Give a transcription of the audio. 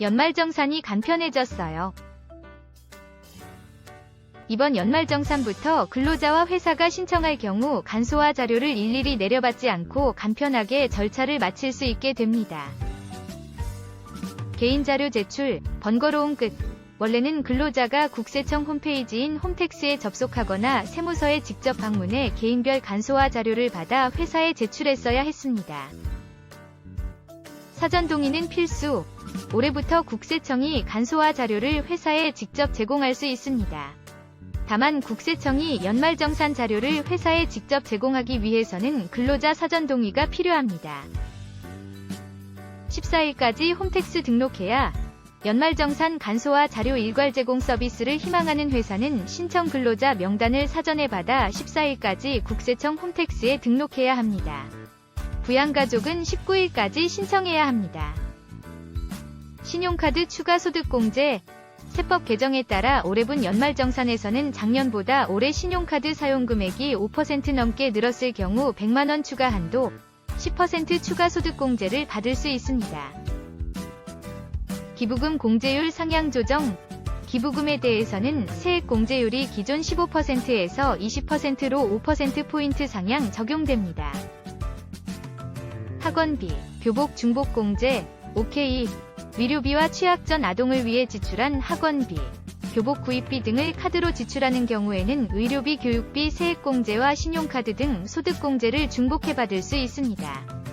연말정산이 간편해졌어요. 이번 연말정산부터 근로자와 회사가 신청할 경우 간소화 자료를 일일이 내려받지 않고 간편하게 절차를 마칠 수 있게 됩니다. 개인자료 제출, 번거로움 끝. 원래는 근로자가 국세청 홈페이지인 홈택스에 접속하거나 세무서에 직접 방문해 개인별 간소화 자료를 받아 회사에 제출했어야 했습니다. 사전 동의는 필수. 올해부터 국세청이 간소화 자료를 회사에 직접 제공할 수 있습니다. 다만 국세청이 연말정산 자료를 회사에 직접 제공하기 위해서는 근로자 사전 동의가 필요합니다. 14일까지 홈택스 등록해야 연말정산 간소화 자료 일괄 제공 서비스를 희망하는 회사는 신청 근로자 명단을 사전에 받아 14일까지 국세청 홈택스에 등록해야 합니다. 부양가족은 19일까지 신청해야 합니다. 신용카드 추가 소득공제 세법 개정에 따라 올해분 연말정산에서는 작년보다 올해 신용카드 사용 금액이 5% 넘게 늘었을 경우 100만원 추가 한도, 10% 추가 소득공제를 받을 수 있습니다. 기부금 공제율 상향 조정 기부금에 대해서는 세액 공제율이 기존 15%에서 20%로 5%포인트 상향 적용됩니다. 학원비, 교복 중복 공제, OK, 위료비와 취약 전 아동을 위해 지출한 학원비, 교복 구입비 등을 카드로 지출하는 경우에는 의료비, 교육비, 세액공제와 신용카드 등 소득공제를 중복해 받을 수 있습니다.